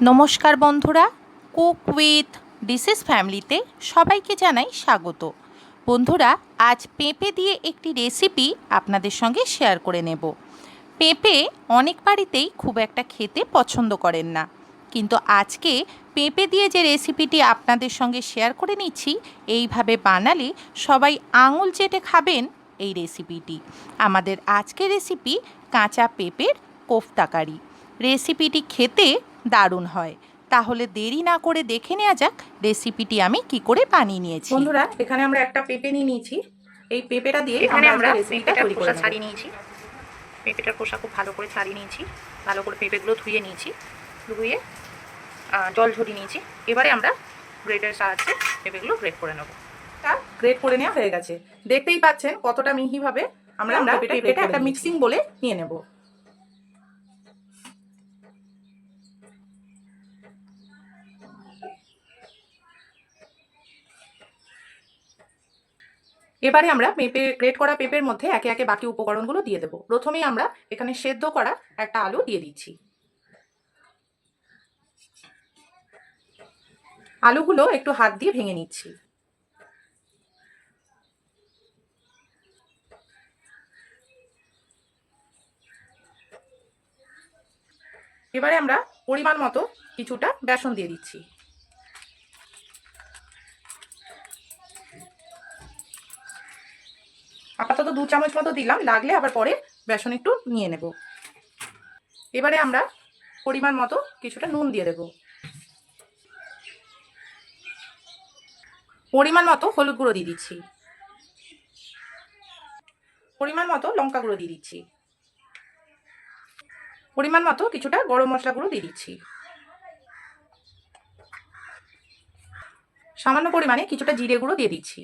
নমস্কার বন্ধুরা, cook with dishes ফ্যামিলিতে সবাইকে জানাই স্বাগত। বন্ধুরা, আজ পেঁপে দিয়ে একটি রেসিপি আপনাদের সঙ্গে শেয়ার করে নেব। পেঁপে অনেক বাড়িতেই খুব একটা খেতে পছন্দ করেন না। কিন্তু আজকে পেঁপে দিয়ে যে রেসিপিটি আপনাদের সঙ্গে শেয়ার করে নিচ্ছি, এইভাবে বানালে সবাই আঙুল চেটে খাবেন এই রেসিপিটি। আমাদের আজকের রেসিপি কাঁচা পেঁপের কোফতাকারি রেসিপিটি খেতে দারুণ হয়। তাহলে দেরি না করে দেখে নেওয়া যাক রেসিপিটি আমি কি করে বানিয়ে নিয়েছি। বন্ধুরা এখানে আমরা একটা পেঁপে নিয়ে নিয়েছি। এই পেঁপেটা দিয়ে এখানে আমরা রেসিপিটা তৈরি করে ছাড়িয়ে নিয়েছি। পেঁপেটার খোসা খুব ভালো করে ছাড়িয়ে নিয়েছি। ভালো করে পেঁপেগুলো ধুয়ে নিয়েছি। ধুয়ে জল ঝরিয়ে নিয়েছি। এবারে আমরা গ্রেটের সাহায্যে পেঁপেগুলো গ্রেট করে নেব। টা গ্রেট করে নেওয়া হয়ে গেছে। দেখতেই পাচ্ছেন কতটা মিহিভাবে আমরা আমরা পেঁপেটা পেঁপেটা পেঁপেটা একটা মিক্সিং বলে নিয়ে নেব। এবারে আমরা পেঁপে, গ্রেট করা পেঁপের মধ্যে একে একে বাকি উপকরণগুলো দিয়ে দেবো। প্রথমেই আমরা এখানে সেদ্ধ করা একটা আলু দিয়ে দিচ্ছি। আলুগুলো একটু হাত দিয়ে ভেঙে নিচ্ছি। এবারে আমরা পরিমাণ মতো কিছুটা বেসন দিয়ে দিচ্ছি। দু চামচ মতো দিলাম, লাগলে আবার পরে বেসন একটু নিয়ে নেব। এবারে আমরা পরিমাণ মতো কিছুটা নুন দিয়ে দেব। পরিমাণ মতো হলুদ গুঁড়ো দিয়ে দিচ্ছি। পরিমাণ মতো লঙ্কা গুঁড়ো দিয়ে দিচ্ছি। পরিমাণ মতো কিছুটা গরম মশলা গুঁড়ো দিয়ে দিচ্ছি। সামান্য পরিমাণে কিছুটা জিরে গুঁড়ো দিয়ে দিচ্ছি।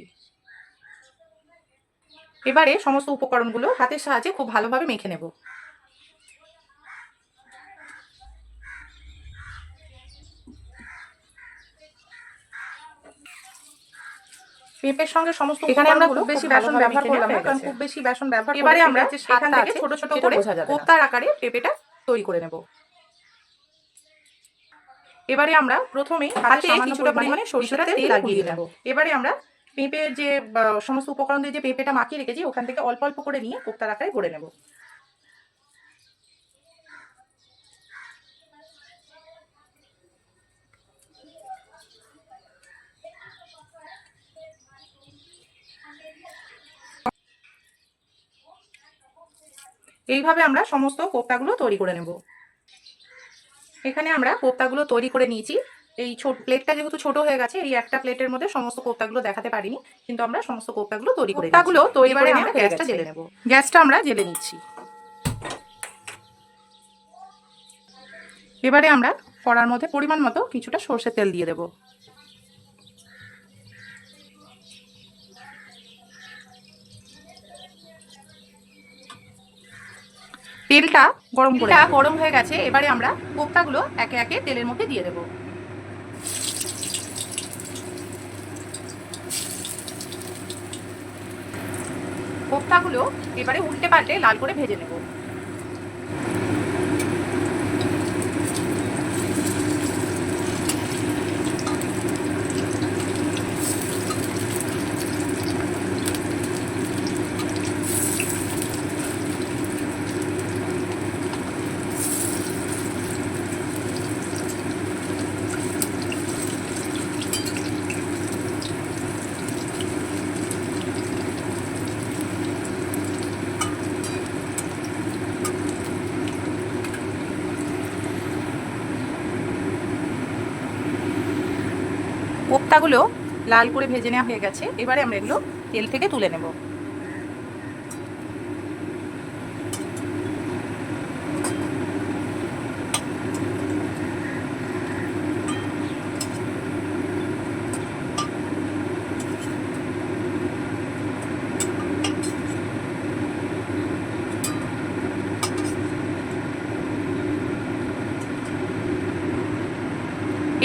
এবারে সমস্ত উপকরণগুলো হাতের সাহায্যে খুব ভালোভাবে মেখে নেব। পেঁপের সঙ্গে সমস্ত এখানে আমরা খুব বেশি বেসন ব্যবহার করলাম না, কারণ খুব বেশি বেসন ব্যবহার এবারে আমরা যে সেখান থেকে আছে, ছোট ছোট করে কোপ্তার আকারে পেঁপেটা তৈরি করে নেব। এবারে আমরা প্রথমেই হাতে কিছুটা পরিমাণে সরষের তেল লাগিয়ে নেব। এবারে আমরা পেঁপের যে সমস্ত উপকরণ দিয়ে যে পেঁপেটা মাখিয়ে রেখেছি, ওখান থেকে অল্প অল্প করে নিয়ে কোপ্তার আকারে ভরে নেব। এইভাবে আমরা সমস্ত কোপ্তাগুলো তৈরি করে নেব। এখানে আমরা কোপ্তাগুলো তৈরি করে নিয়েছি। এই ছোট প্লেটটা যেহেতু ছোট হয়ে গেছে এই একটা প্লেটের মধ্যে সমস্ত কোপ্তাগুলো দেখাতে পারিনি কিন্তু আমরা সমস্ত কোপ্তাগুলো তৈরি করে কোপ্তাগুলো তৈরি করে আমরা গ্যাসটা জেলে নেব। গ্যাসটা আমরা জেলে নিচ্ছি। এবারে আমরা কড়ার মধ্যে পরিমাণ মতো কিছুটা সর্ষের তেল দিয়ে দেবো। তেলটা গরম করে গরম হয়ে গেছে এবারে আমরা কোপ্তাগুলো একে একে তেলের মধ্যে দিয়ে দেব। কোপ্তাগুলো এবারে উল্টে পাল্টে লাল করে ভেজে নেব। কোপ্তাগুলো লাল করে ভেজে নেওয়া হয়ে গেছে এবারে আমরা এগুলো তেল থেকে তুলে নেব।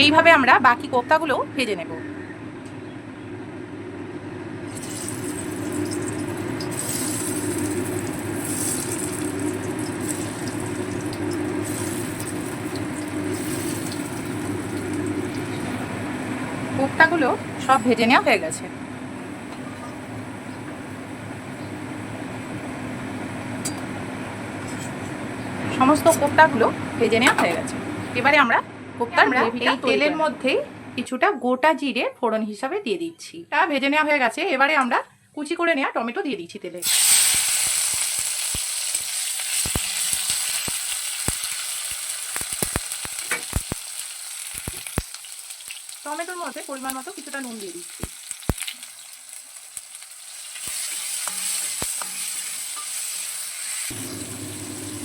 এইভাবে আমরা বাকি কোপ্তাগুলো ভেজে নেব। কোপ্তাগুলো সব ভেজে নেওয়া হয়ে গেছে। সমস্ত কোপ্তাগুলো ভেজে নেওয়া হয়ে গেছে। এবারে আমরা আমরা এই তেলের মধ্যে কিছুটা গোটা জিরে ফোড়ন হিসাবে দিয়ে দিচ্ছি। তা ভেজে নেওয়া হয়ে গেছে এবারে আমরা কুচি করে নেওয়া টমেটো দিয়ে দিচ্ছি তেলে। টমেটোর মধ্যে পরিমাণ মতো কিছুটা নুন দিয়ে দিচ্ছি।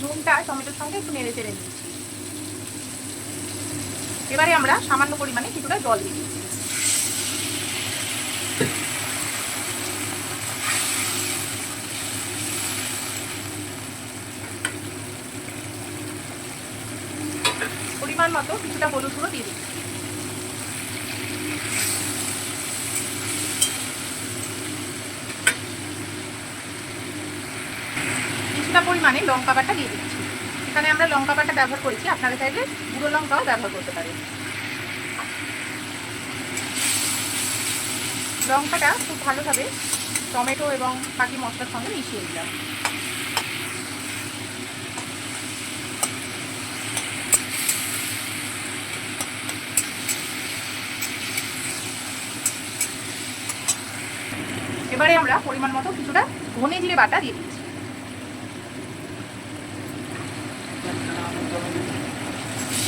নুনটা টমেটোর সঙ্গে একটু নেড়ে চেড়ে নিচ্ছি। এবারে আমরা সামান্য পরিমাণে কিছুটা জল দিয়ে পরিমাণ মতো কিছুটা হলুদ গুঁড়ো দিয়ে দিচ্ছি কিছুটা পরিমাণে লঙ্কা বাটা দিয়ে দিচ্ছি। এখানে আমরা লঙ্কা বাটা ব্যবহার করেছি। আপনারা চাইলে গুঁড়ো লঙ্কাও ব্যবহার করতে পারেন। লঙ্কাটা খুব ভালোভাবে টমেটো এবং বাকি মশলার সঙ্গে মিশিয়ে দিলাম এবারে আমরা পরিমাণ মতো কিছুটা ধনে জিরে বাটা দিয়ে দিচ্ছি।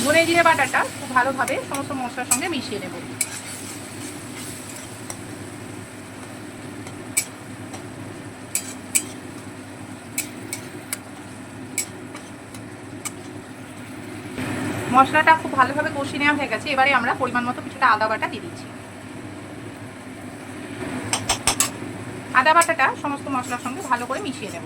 ধনে জিরে বাটাটা খুব ভালোভাবে সমস্ত মশলার সঙ্গে মিশিয়ে নেব। মশলাটা খুব ভালোভাবে কষিয়ে নেওয়া হয়ে গেছে। এবারে আমরা পরিমাণ মতো কিছুটা আদা বাটা দিয়ে দিচ্ছি। আদা বাটাটা সমস্ত মশলার সঙ্গে ভালো করে মিশিয়ে নেব।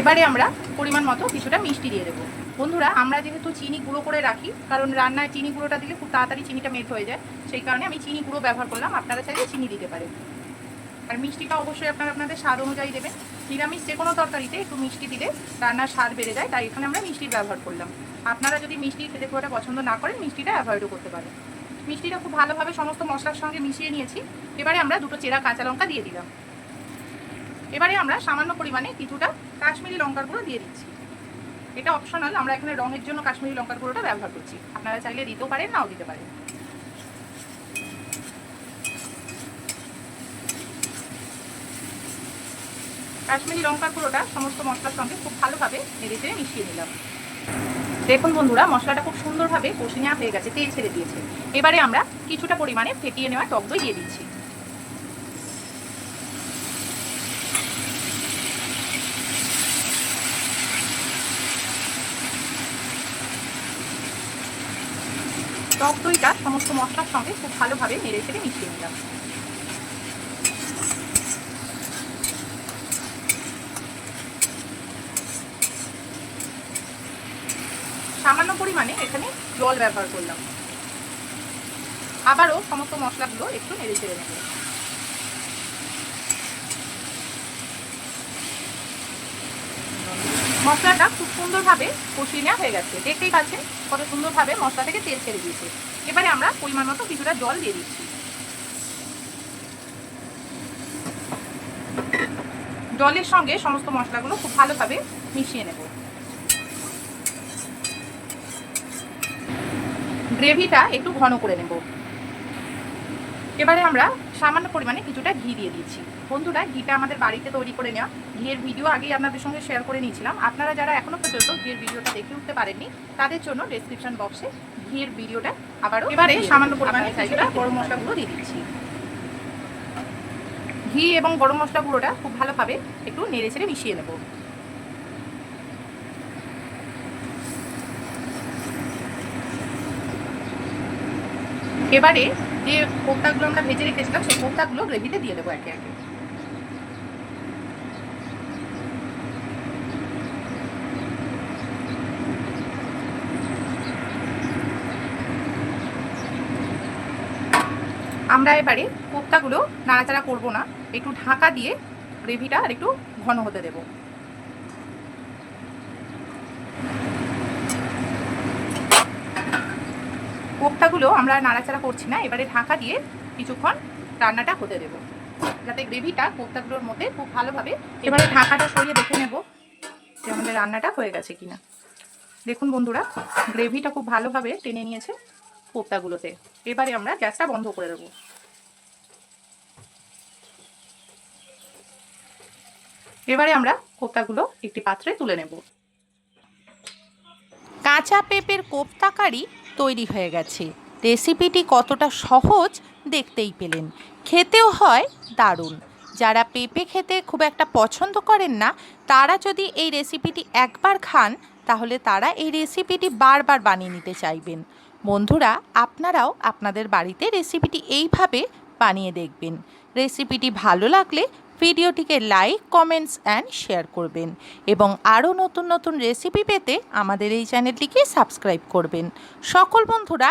এবারে আমরা পরিমাণ মতো কিছুটা মিষ্টি দিয়ে দেবো। বন্ধুরা, আমরা যেহেতু চিনি গুঁড়ো করে রাখি, কারণ রান্নায় চিনি গুঁড়োটা দিলে খুব তাড়াতাড়ি চিনিটা মেট হয়ে যায়, সেই কারণে আমি চিনি গুঁড়ো ব্যবহার করলাম, আপনারা চাইলে চিনি দিতে পারেন। আর মিষ্টিটা অবশ্যই আপনারা আপনাদের স্বাদ অনুযায়ী দেবেন। নিরামিষ যে কোনো তরকারিতে একটু মিষ্টি দিলে রান্নার স্বাদ বেড়ে যায়, তাই এখানে আমরা মিষ্টির ব্যবহার করলাম। আপনারা যদি মিষ্টি খেতে খুব পছন্দ না করেন, মিষ্টিটা অ্যাভয়েডও করতে পারেন। মিষ্টিটা খুব ভালোভাবে সমস্ত মশলার সঙ্গে মিশিয়ে নিয়েছি। এবারে আমরা দুটো চেরা কাঁচা লঙ্কা দিয়ে দিলাম। এবারে আমরা সামান্য পরিমাণে কিছুটা কাশ্মীরি লঙ্কার গুঁড়ো দিয়ে দিচ্ছি। এটা অপশনাল আমরা এখানে রঙের জন্য কাশ্মীরি লঙ্কার গুঁড়োটা ব্যবহার করছি। আপনারা চাইলে দিতেও পারেন, নাও দিতে পারেন। কাশ্মীরি লঙ্কার গুঁড়োটা সমস্ত মশলার সঙ্গে খুব ভালোভাবে নেড়ে মিশিয়ে নিলাম। দেখুন বন্ধুরা, মশলাটা খুব সুন্দরভাবে কষে নেওয়া হয়ে গেছে, তেল ছেড়ে দিয়েছে। এবারে আমরা কিছুটা পরিমাণে ফেটিয়ে নেওয়া টক দই দিয়ে দিচ্ছি। টক দইটা সমস্ত মশলার সঙ্গে খুব ভালোভাবে নেড়ে ফেলে মিশিয়ে নিলাম। সামান্য পরিমাণে এখানে জল ব্যবহার করলাম। আবারও সমস্ত মশলাগুলো একটু নেড়ে চেড়ে নেব। মশলাটা খুব সুন্দরভাবে কষিয়ে নেওয়া হয়ে গেছে। দেখতেই পাচ্ছেন কত সুন্দরভাবে মশলা থেকে তেল ছেড়ে দিয়েছে। এবারে আমরা পরিমাণ মতো কিছুটা জল দিয়ে দিচ্ছি। জলের সঙ্গে সমস্ত মশলাগুলো খুব ভালোভাবে মিশিয়ে নেব। গ্রেভিটা একটু ঘন করে নেব। এবারে আমরা সামান্য পরিমাণে কিছুটা ঘি দিয়ে দিচ্ছি বন্ধুরা ঘিটা আমাদের বাড়িতে তৈরি করে নেওয়া। ঘিয়ের ভিডিও আগেই আপনাদের সঙ্গে শেয়ার করে নিয়েছিলাম। আপনারা যারা এখনও পর্যন্ত ঘিয়ের ভিডিওটা দেখে উঠতে পারেননি তাদের জন্য ডেসক্রিপশন বক্সে ঘিয়ের ভিডিওটা আবারও এবারে সামান্য পরিমাণে কিছুটা গরম মশলা গুঁড়ো দিয়ে দিচ্ছি। ঘি এবং গরম মশলা গুঁড়োটা খুব ভালোভাবে একটু নেড়ে ছেড়ে মিশিয়ে নেব। এবারে যে কোপ্তাগুলো আমরা ভেজে রেখেছিলাম, সেই কোপ্তাগুলো গ্রেভিতে দিয়ে দেবো একে একে আমরা এবারে কোপ্তাগুলো নাড়াচাড়া করব না, একটু ঢাকা দিয়ে গ্রেভিটা আর একটু ঘন হতে দেব। কোপ্তা আমরা নাড়াচাড়া করছি না, এবারে ঢাকা দিয়ে কিছুক্ষণ রান্নাটা হতে দেবো। যাতে গ্রেভিটা কোপ্তাগুলোর মধ্যে খুব ভালোভাবে এবারে ঢাকাটা সরিয়ে দেখে নেব যে আমাদের রান্নাটা হয়ে গেছে কিনা। দেখুন বন্ধুরা, গ্রেভিটা খুব ভালোভাবে টেনে নিয়েছে কোপ্তাগুলোতে। এবারে আমরা গ্যাসটা বন্ধ করে দেবো। এবারে আমরা কোপ্তাগুলো একটি পাত্রে তুলে নেব। কাঁচা পেঁপের কোপ্তাকারি তৈরি হয়ে গেছে। রেসিপিটি কতটা সহজ দেখতেই পেলেন। খেতেও হয় দারুণ। যারা পেঁপে খেতে খুব একটা পছন্দ করেন না, তারা যদি এই রেসিপিটি একবার খান, তাহলে তারা এই রেসিপিটি বারবার বানিয়ে নিতে চাইবেন। বন্ধুরা, আপনারাও আপনাদের বাড়িতে রেসিপিটি এইভাবে বানিয়ে দেখবেন। রেসিপিটি ভালো লাগলে ভিডিওটিকে লাইক, কমেন্টস অ্যান্ড শেয়ার করবেন এবং আরও নতুন নতুন রেসিপি পেতে আমাদের এই চ্যানেলটিকে সাবস্ক্রাইব করবেন। সকল বন্ধুরা